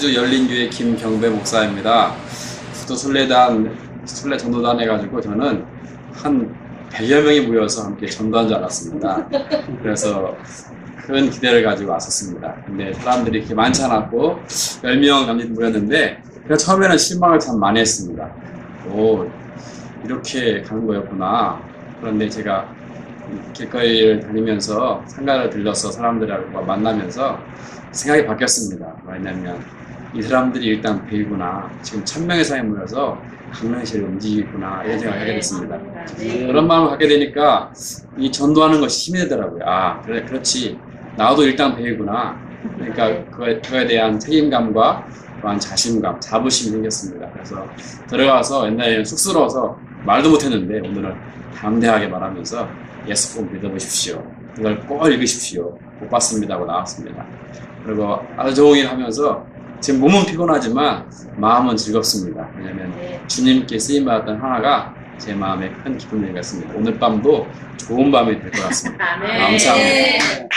호주 열린교회 김경배 목사입니다. 또 순례단, 순례 전도단 해가지고 저는 한 100여 명이 모여서 함께 전도한 줄 알았습니다. 그래서 큰 기대를 가지고 왔었습니다. 근데 사람들이 이렇게 많지 않았고 10명 남짓 모였는데 제가 처음에는 실망을 참 많이 했습니다. 오, 이렇게 가는 거였구나. 그런데 제가 길거리를 다니면서 상가를 들려서 사람들하고 만나면서 생각이 바뀌었습니다. 왜냐면 이 사람들이 일단 배우구나. 지금 천 명의 사람이 모여서 강릉시를 움직이구나. 이런 생각을 하게 됐습니다. 그런 마음을 갖게 되니까 이 전도하는 것이 힘이 되더라고요. 아, 그래, 그렇지. 나도 일단 배우구나. 그러니까 그거에, 그거에 대한 책임감과 또한 자신감, 자부심이 생겼습니다. 그래서 들어가서 옛날에는 쑥스러워서 말도 못했는데 오늘은 담대하게 말하면서 예수 꼭 믿어보십시오. 이걸 꼭 읽으십시오. 못 봤습니다 하고 나왔습니다. 그리고 아주 좋은 일 하면서 지금 몸은 피곤하지만 마음은 즐겁습니다. 왜냐하면 주님께 쓰임받았던 하나가 제 마음에 큰 기쁨을 갖습니다. 오늘 밤도 좋은 밤이 될 것 같습니다. 감사합니다.